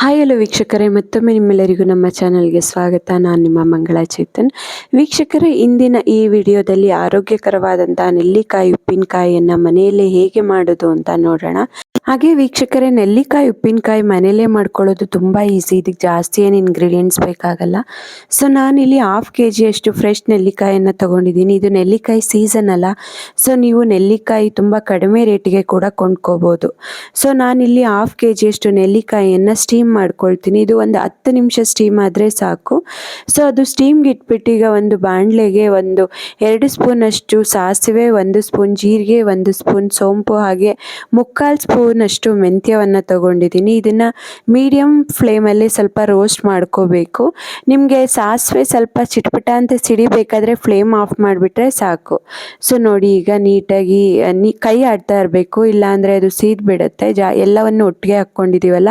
Hi hello ವೀಕ್ಷಕರೇ, ಮತ್ತೊಮ್ಮೆ ನಿಮ್ಮೆಲ್ಲರಿಗೂ ನಮ್ಮ ಚಾನಲ್ಗೆ ಸ್ವಾಗತ. ನಾನು ನಿಮ್ಮ ಮಂಗಳ ಚೇತನ್. ವೀಕ್ಷಕರೇ, ಇಂದಿನ ಈ ವಿಡಿಯೋದಲ್ಲಿ ಆರೋಗ್ಯಕರವಾದಂಥ ನೆಲ್ಲಿಕಾಯಿ, ಉಪ್ಪಿನಕಾಯಿಯನ್ನು ಮನೆಯಲ್ಲೇ ಹೇಗೆ ಮಾಡೋದು ಅಂತ ನೋಡೋಣ. ಹಾಗೆ ವೀಕ್ಷಕರೇ, ನೆಲ್ಲಿಕಾಯಿ, ಉಪ್ಪಿನಕಾಯಿ ಮನೆಯಲ್ಲೇ ಮಾಡ್ಕೊಳ್ಳೋದು ತುಂಬ ಈಸಿ. ಇದಕ್ಕೆ ಜಾಸ್ತಿ ಏನು ಇಂಗ್ರೀಡಿಯೆಂಟ್ಸ್ ಬೇಕಾಗಲ್ಲ. ಸೊ ನಾನಿಲ್ಲಿ ಹಾಫ್ ಕೆ ಜಿಯಷ್ಟು ಫ್ರೆಶ್ ನೆಲ್ಲಿಕಾಯನ್ನು ತಗೊಂಡಿದ್ದೀನಿ. ಇದು ನೆಲ್ಲಿಕಾಯಿ ಸೀಸನ್ ಅಲ್ಲ. ಸೊ ನೀವು ನೆಲ್ಲಿಕಾಯಿ ತುಂಬ ಕಡಿಮೆ ರೇಟಿಗೆ ಕೂಡ ಕೊಂಡ್ಕೋಬೋದು. ಸೊ ನಾನಿಲ್ಲಿ ಹಾಫ್ ಕೆ ಜಿಯಷ್ಟು ನೆಲ್ಲಿಕಾಯಿಯನ್ನು ಸ್ಟೀಮ್ ಮಾಡ್ಕೊಳ್ತೀನಿ. ಇದು ಒಂದು ಹತ್ತು ನಿಮಿಷ ಸ್ಟೀಮ್ ಆದರೆ ಸಾಕು. ಸೊ ಅದು ಸ್ಟೀಮ್ಗೆ ಇಟ್ಬಿಟ್ಟು ಈಗ ಒಂದು ಬಾಣಲೆಗೆ ಒಂದು ಎರಡು ಸ್ಪೂನಷ್ಟು ಸಾಸಿವೆ, ಒಂದು ಸ್ಪೂನ್ ಜೀರಿಗೆ, ಒಂದು ಸ್ಪೂನ್ ಸೋಂಪು, ಹಾಗೆ ಮುಕ್ಕಾಲು ಸ್ಪೂನ್ ಅಷ್ಟು ಮೆಂತ್ಯವನ್ನು ತಗೊಂಡಿದ್ದೀನಿ. ಇದನ್ನು ಮೀಡಿಯಮ್ ಫ್ಲೇಮಲ್ಲಿ ಸ್ವಲ್ಪ ರೋಸ್ಟ್ ಮಾಡ್ಕೋಬೇಕು. ನಿಮಗೆ ಸಾಸಿವೆ ಸ್ವಲ್ಪ ಚಿಟ್ಪಟ ಅಂತ ಸಿಡಿಬೇಕಾದ್ರೆ ಫ್ಲೇಮ್ ಆಫ್ ಮಾಡಿಬಿಟ್ರೆ ಸಾಕು. ಸೊ ನೋಡಿ, ಈಗ ನೀಟಾಗಿ ನೀ, ಕೈ ಆಡ್ತಾ ಇರಬೇಕು. ಇಲ್ಲಾಂದರೆ ಅದು ಸೀದ್ ಬಿಡುತ್ತೆ. ಜಾ, ಎಲ್ಲವನ್ನು ಒಟ್ಟಿಗೆ ಹಾಕ್ಕೊಂಡಿದ್ದೀವಲ್ಲ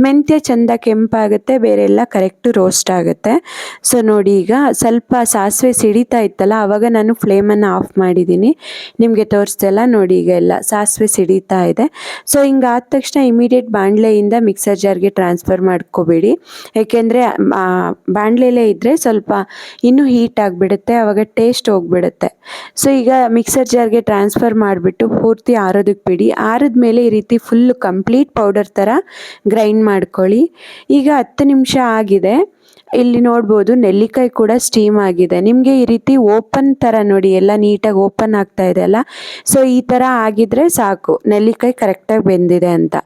ಮೆಂತ್ಯ ಚೆಂದ ಕೆಂಪಾಗುತ್ತೆ ಬೇರೆ ಎಲ್ಲ ಕರೆಕ್ಟು ರೋಸ್ಟ್ ಆಗುತ್ತೆ. ಸೊ ನೋಡಿ, ಈಗ ಸ್ವಲ್ಪ ಸಾಸಿವೆ ಸಿಡಿತಾ ಇತ್ತಲ್ಲ ಆವಾಗ ನಾನು ಫ್ಲೇಮನ್ನು ಆಫ್ ಮಾಡಿದ್ದೀನಿ. ನಿಮಗೆ ತೋರಿಸ್ದೆಲ್ಲ ನೋಡಿ, ಈಗ ಎಲ್ಲ ಸಾಸಿವೆ ಸಿಡಿತಾ ಇದೆ. ಸೊ ಹಿಂಗಾದ ತಕ್ಷಣ ಇಮಿಡಿಯೇಟ್ ಬಾಣಲೆಯಿಂದ ಮಿಕ್ಸರ್ ಜಾರ್ಗೆ ಟ್ರಾನ್ಸ್ಫರ್ ಮಾಡ್ಕೋಬೇಡಿ. ಏಕೆಂದರೆ ಬಾಣಲೆಲೇ ಇದ್ದರೆ ಸ್ವಲ್ಪ ಇನ್ನೂ ಹೀಟ್ ಆಗಿಬಿಡುತ್ತೆ ಆವಾಗ ಟೇಸ್ಟ್ ಹೋಗ್ಬಿಡುತ್ತೆ. ಸೊ ಈಗ ಮಿಕ್ಸರ್ ಜಾರ್ಗೆ ಟ್ರಾನ್ಸ್ಫರ್ ಮಾಡಿಬಿಟ್ಟು ಪೂರ್ತಿ ಆರೋದಕ್ಕೆ ಬಿಡಿ. ಆರಿದ ಮೇಲೆ ಈ ರೀತಿ ಫುಲ್ ಕಂಪ್ಲೀಟ್ ಪೌಡರ್ ಥರ ಗ್ರೈಂಡ್ ಮಾಡ್ಕೊಳ್ಳಿ. ಈಗ ಹತ್ತು ನಿಮಿಷ ಆಗಿದೆ. ಇಲ್ಲಿ ನೋಡ್ಬೋದು, ನೆಲ್ಲಿಕಾಯಿ ಕೂಡ ಸ್ಟೀಮ್ ಆಗಿದೆ. ನಿಮಗೆ ಈ ರೀತಿ ಓಪನ್ ಥರ ನೋಡಿ, ಎಲ್ಲ ನೀಟಾಗಿ ಓಪನ್ ಆಗ್ತಾ ಇದೆ ಅಲ್ಲ? ಸೊ ಈ ಥರ ಆಗಿದ್ರೆ ಸಾಕು. ನೆಲ್ಲಿಕಾಯಿ ಕರೆಕ್ಟಾಗಿ ಬೆಂದಿದೆ ಅಂತ.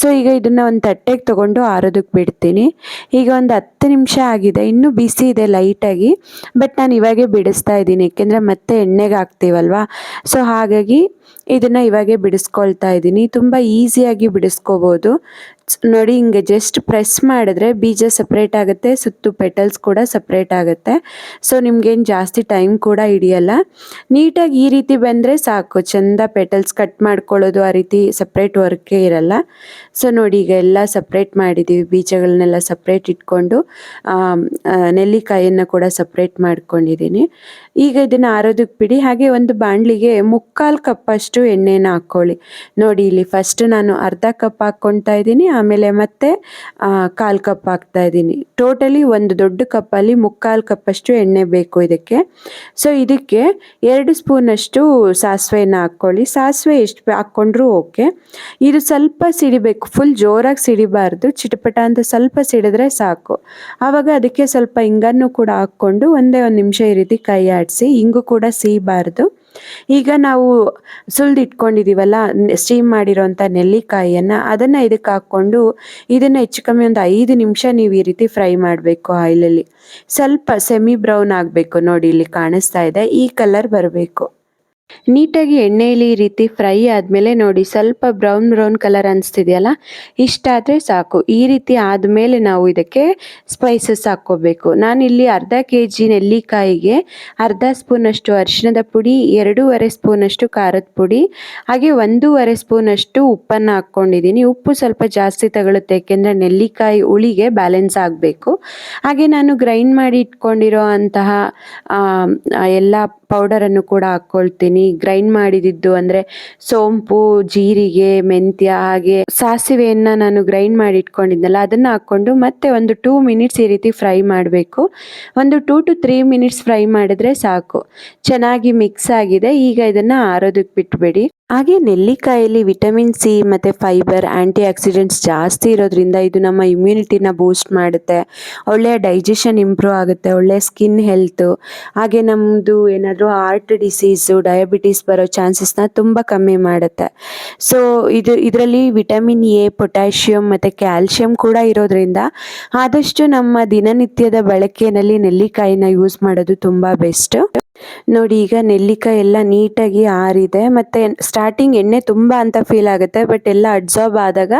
ಸೊ ಈಗ ಇದನ್ನು ಒಂದು ತಟ್ಟೆಗೆ ತೊಗೊಂಡು ಆರೋದಕ್ಕೆ ಬಿಡ್ತೀನಿ. ಈಗ ಒಂದು ಹತ್ತು ನಿಮಿಷ ಆಗಿದೆ. ಇನ್ನೂ ಬಿಸಿ ಇದೆ ಲೈಟಾಗಿ ಬಟ್ ನಾನು ಇವಾಗೆ ಬಿಡಿಸ್ತಾ ಇದ್ದೀನಿ. ಏಕೆಂದರೆ ಮತ್ತೆ ಎಣ್ಣೆಗೆ ಹಾಕ್ತೀವಲ್ವಾ? ಸೊ ಹಾಗಾಗಿ ಇದನ್ನು ಇವಾಗೆ ಬಿಡಿಸ್ಕೊಳ್ತಾ ಇದ್ದೀನಿ. ತುಂಬ ಈಸಿಯಾಗಿ ಬಿಡಿಸ್ಕೋಬೋದು. ನೋಡಿ, ಹಿಂಗೆ ಜಸ್ಟ್ ಪ್ರೆಸ್ ಮಾಡಿದ್ರೆ ಬೀಜ ಸಪ್ರೇಟ್ ಆಗುತ್ತೆ, ಸುತ್ತು ಪೆಟಲ್ಸ್ ಕೂಡ ಸಪ್ರೇಟ್ ಆಗುತ್ತೆ. ಸೊ ನಿಮ್ಗೇನು ಜಾಸ್ತಿ ಟೈಮ್ ಕೂಡ ಹಿಡಿಯಲ್ಲ. ನೀಟಾಗಿ ಈ ರೀತಿ ಬಂದರೆ ಸಾಕು. ಚೆಂದ ಪೆಟಲ್ಸ್ ಕಟ್ ಮಾಡ್ಕೊಳ್ಳೋದು ಆ ರೀತಿ ಸಪ್ರೇಟ್ ವರ್ಕೇ ಇರಲ್ಲ. ಸೊ ನೋಡಿ, ಈಗ ಎಲ್ಲ ಸಪ್ರೇಟ್ ಮಾಡಿದ್ದೀವಿ ಬೀಜಗಳನ್ನೆಲ್ಲ ಸಪ್ರೇಟ್ ಇಟ್ಕೊಂಡು ನೆಲ್ಲಿಕಾಯಿಯನ್ನು ಕೂಡ ಸಪ್ರೇಟ್ ಮಾಡ್ಕೊಂಡಿದ್ದೀನಿ ಈಗ ಇದನ್ನು ಆರೋದಕ್ಕೆ ಬಿಡಿ, ಹಾಗೆ ಒಂದು ಬಾಣಲಿಗೆ ಮುಕ್ಕಾಲು ಕಪ್ಪಷ್ಟು ಎಣ್ಣೆನ ಹಾಕ್ಕೊಳ್ಳಿ. ನೋಡಿ, ಇಲ್ಲಿ ಫಸ್ಟ್ ನಾನು ಅರ್ಧ ಕಪ್ ಹಾಕ್ಕೊಳ್ತಾ ಇದ್ದೀನಿ ಆಮೇಲೆ ಮತ್ತೆ ಕಾಲು ಕಪ್ ಹಾಕ್ತಾ ಇದ್ದೀನಿ. ಟೋಟಲಿ ಒಂದು ದೊಡ್ಡ ಕಪ್ಪಲ್ಲಿ ಮುಕ್ಕಾಲು ಕಪ್ಪಷ್ಟು ಎಣ್ಣೆ ಬೇಕು ಇದಕ್ಕೆ. ಸೊ ಇದಕ್ಕೆ ಎರಡು ಸ್ಪೂನಷ್ಟು ಸಾಸಿವೆನ ಹಾಕ್ಕೊಳ್ಳಿ. ಸಾಸಿವೆ ಎಷ್ಟು ಹಾಕ್ಕೊಂಡ್ರೂ ಓಕೆ. ಇದು ಸ್ವಲ್ಪ ಸಿಡಿಬೇಕು. ಫುಲ್ ಜೋರಾಗಿ ಸಿಡಿಬಾರ್ದು. ಚಿಟಪಟ ಅಂತ ಸ್ವಲ್ಪ ಸಿಡಿದ್ರೆ ಸಾಕು. ಆವಾಗ ಅದಕ್ಕೆ ಸ್ವಲ್ಪ ಹಿಂಗನ್ನು ಕೂಡ ಹಾಕ್ಕೊಂಡು ಒಂದೇ ಒಂದು ನಿಮಿಷ ಈ ರೀತಿ ಕೈ ಆಡಿಸಿ ಹಿಂಗು ಕೂಡ ಸೀಬಾರ್ದು. ಈಗ ನಾವು ಸುಲ್ದು ಇಟ್ಕೊಂಡಿದ್ದೀವಲ್ಲ ಸ್ಟೀಮ್ ಮಾಡಿರೋಂಥ ನೆಲ್ಲಿಕಾಯಿಯನ್ನು ಅದನ್ನು ಇದಕ್ಕೆ ಹಾಕ್ಕೊಂಡು ಇದನ್ನು ಹೆಚ್ಚು ಕಮ್ಮಿ ಒಂದು ಐದು ನಿಮಿಷ ನೀವು ಈ ರೀತಿ ಫ್ರೈ ಮಾಡಬೇಕು ಆಯಿಲಲ್ಲಿ ಸ್ವಲ್ಪ ಸೆಮಿ ಬ್ರೌನ್ ಆಗಬೇಕು ನೋಡಿ, ಇಲ್ಲಿ ಕಾಣಿಸ್ತಾ ಇದೆ. ಈ ಕಲರ್ ಬರಬೇಕು. ನೀಟಾಗಿ ಎಣ್ಣೆಯಲ್ಲಿ ಈ ರೀತಿ ಫ್ರೈ ಆದಮೇಲೆ ನೋಡಿ ಸ್ವಲ್ಪ ಬ್ರೌನ್ ಬ್ರೌನ್ ಕಲರ್ ಅನಿಸ್ತಿದೆಯಲ್ಲ, ಇಷ್ಟಾದರೆ ಸಾಕು. ಈ ರೀತಿ ಆದಮೇಲೆ ನಾವು ಇದಕ್ಕೆ ಸ್ಪೈಸಸ್ ಹಾಕ್ಕೋಬೇಕು. ನಾನಿಲ್ಲಿ ಅರ್ಧ ಕೆ ಜಿ ನೆಲ್ಲಿಕಾಯಿಗೆ ಅರ್ಧ ಸ್ಪೂನಷ್ಟು ಅರಿಶಿಣದ ಪುಡಿ, ಎರಡೂವರೆ ಸ್ಪೂನಷ್ಟು ಖಾರದ ಪುಡಿ, ಹಾಗೆ ಒಂದೂವರೆ ಸ್ಪೂನಷ್ಟು ಉಪ್ಪನ್ನು ಹಾಕ್ಕೊಂಡಿದ್ದೀನಿ. ಉಪ್ಪು ಸ್ವಲ್ಪ ಜಾಸ್ತಿ ತಗೊಳುತ್ತೆ ಏಕೆಂದರೆ ನೆಲ್ಲಿಕಾಯಿ ಹುಳಿಗೆ ಬ್ಯಾಲೆನ್ಸ್ ಆಗಬೇಕು. ಹಾಗೆ ನಾನು ಗ್ರೈಂಡ್ ಮಾಡಿ ಇಟ್ಕೊಂಡಿರೋ ಅಂತಹ ಎಲ್ಲ ಪೌಡರನ್ನು ಕೂಡ ಹಾಕ್ಕೊಳ್ತೀನಿ ಗ್ರೈಂಡ್ ಮಾಡಿದಿದ್ದು ಅಂದರೆ ಸೋಂಪು, ಜೀರಿಗೆ, ಮೆಂತ್ಯ ಹಾಗೆ ಸಾಸಿವೆಯನ್ನು ನಾನು ಗ್ರೈಂಡ್ ಮಾಡಿ ಇಟ್ಕೊಂಡಿದ್ನಲ್ಲ ಅದನ್ನು ಹಾಕ್ಕೊಂಡು ಮತ್ತೆ ಒಂದು ಟೂ ಮಿನಿಟ್ಸ್ ಈ ರೀತಿ ಫ್ರೈ ಮಾಡಬೇಕು. ಒಂದು two to three minutes fry ಮಾಡಿದ್ರೆ ಸಾಕು. ಚೆನ್ನಾಗಿ ಮಿಕ್ಸ್ ಆಗಿದೆ. ಈಗ ಇದನ್ನು ಆರೋದಕ್ಕೆ ಬಿಟ್ಬಿಡಿ. ಹಾಗೆ ನೆಲ್ಲಿಕಾಯಲ್ಲಿ ವಿಟಮಿನ್ ಸಿ ಮತ್ತು ಫೈಬರ್ ಆ್ಯಂಟಿ ಆಕ್ಸಿಡೆಂಟ್ಸ್ ಜಾಸ್ತಿ ಇರೋದ್ರಿಂದ ಇದು ನಮ್ಮ ಇಮ್ಯುನಿಟಿನ ಬೂಸ್ಟ್ ಮಾಡುತ್ತೆ. ಒಳ್ಳೆಯ ಡೈಜೆಷನ್ ಇಂಪ್ರೂವ್ ಆಗುತ್ತೆ. ಒಳ್ಳೆಯ ಸ್ಕಿನ್ ಹೆಲ್ತು ಹಾಗೆ ನಮ್ಮದು ಏನಾದರೂ ಹಾರ್ಟ್ ಡಿಸೀಸು ಡಯಾಬಿಟೀಸ್ ಬರೋ ಚಾನ್ಸಸ್ನ ತುಂಬ ಕಮ್ಮಿ ಮಾಡುತ್ತೆ. ಸೊ ಇದು, ಇದರಲ್ಲಿ ವಿಟಮಿನ್ ಎ ಪೊಟ್ಯಾಷಿಯಮ್ ಮತ್ತು ಕ್ಯಾಲ್ಶಿಯಂ ಕೂಡ ಇರೋದ್ರಿಂದ ಆದಷ್ಟು ನಮ್ಮ ದಿನನಿತ್ಯದ ಬಳಕೆಯಲ್ಲಿ ನೆಲ್ಲಿಕಾಯಿನ ಯೂಸ್ ಮಾಡೋದು ತುಂಬ ಬೆಸ್ಟ್ ನೋಡಿ, ಈಗ ನೆಲ್ಲಿಕಾಯಿ ಎಲ್ಲ ನೀಟಾಗಿ ಆರಿದೆ. ಮತ್ತು ಸ್ಟಾರ್ಟಿಂಗ್ ಎಣ್ಣೆ ತುಂಬ ಅಂತ ಫೀಲ್ ಆಗುತ್ತೆ ಬಟ್ ಎಲ್ಲ ಅಬ್ಸಾರ್ಬ್ ಆದಾಗ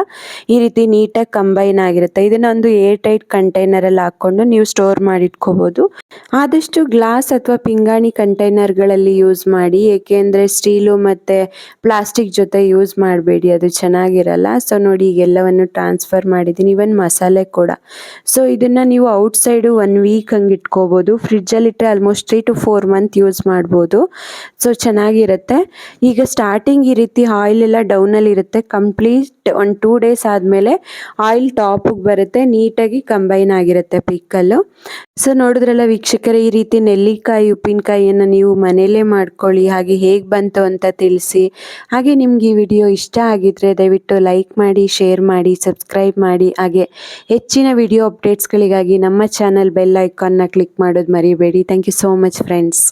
ಈ ರೀತಿ ನೀಟಾಗಿ ಕಂಬೈನ್ ಆಗಿರುತ್ತೆ. ಇದನ್ನ ಒಂದು ಏರ್ ಟೈಟ್ ಕಂಟೈನರಲ್ಲಿ ಹಾಕ್ಕೊಂಡು ನೀವು ಸ್ಟೋರ್ ಮಾಡಿ ಇಟ್ಕೋಬೋದು. ಆದಷ್ಟು ಗ್ಲಾಸ್ ಅಥವಾ ಪಿಂಗಾಣಿ ಕಂಟೈನರ್ಗಳಲ್ಲಿ ಯೂಸ್ ಮಾಡಿ ಏಕೆಂದರೆ ಸ್ಟೀಲು ಮತ್ತು ಪ್ಲಾಸ್ಟಿಕ್ ಜೊತೆ ಯೂಸ್ ಮಾಡಬೇಡಿ, ಅದು ಚೆನ್ನಾಗಿರಲ್ಲ. ಸೊ ನೋಡಿ, ಈಗ ಎಲ್ಲವನ್ನು ಟ್ರಾನ್ಸ್ಫರ್ ಮಾಡಿದ್ದೀನಿ. ಇವನ್ ಮಸಾಲೆ ಕೂಡ. ಸೊ ಇದನ್ನು ನೀವು ಔಟ್ಸೈಡು ಒನ್ ವೀಕ್ ಹಂಗೆ ಇಟ್ಕೋಬೋದು. ಫ್ರಿಜ್ಜಲ್ಲಿಟ್ಟರೆ almost three to four month use ಮಾಡ್ಬೋದು. ಸೊ ಚೆನ್ನಾಗಿರುತ್ತೆ. ಈಗ ಸ್ಟಾರ್ಟಿಂಗ್ ಈ ರೀತಿ ಆಯಿಲ್ ಎಲ್ಲ ಡೌನಲ್ಲಿ ಇರುತ್ತೆ. ಕಂಪ್ಲೀಟ್ ಒಂದು ಟೂ ಡೇಸ್ ಆದಮೇಲೆ ಆಯಿಲ್ ಟಾಪಿಗೆ ಬರುತ್ತೆ. ನೀಟಾಗಿ ಕಂಬೈನ್ ಆಗಿರುತ್ತೆ ಪಿಕ್ಕಲ್ಲು ಸೊ ನೋಡಿದ್ರಲ್ಲ ವೀಕ್ಷಕರೇ, ಈ ರೀತಿ ನೆಲ್ಲಿಕಾಯಿ, ಉಪ್ಪಿನಕಾಯಿಯನ್ನು ನೀವು ಮನೆಯಲ್ಲೇ ಮಾಡ್ಕೊಳ್ಳಿ. ಹಾಗೆ ಹೇಗೆ ಬಂತು ಅಂತ ತಿಳಿಸಿ. ಹಾಗೆ ನಿಮ್ಗೆ ಈ ವಿಡಿಯೋ ಇಷ್ಟ ಆಗಿದ್ರೆ ದಯವಿಟ್ಟು ಲೈಕ್ ಮಾಡಿ ಶೇರ್ ಮಾಡಿ ಸಬ್ಸ್ಕ್ರೈಬ್ ಮಾಡಿ. ಹಾಗೆ ಹೆಚ್ಚಿನ ವಿಡಿಯೋ ಅಪ್ಡೇಟ್ಸ್ಗಳಿಗಾಗಿ ನಮ್ಮ ಚಾನಲ್ ಬೆಲ್ ಐಕಾನ್ನ ಕ್ಲಿಕ್ ಮಾಡೋದು ಮರಿಬೇಡಿ. Thank you so much friends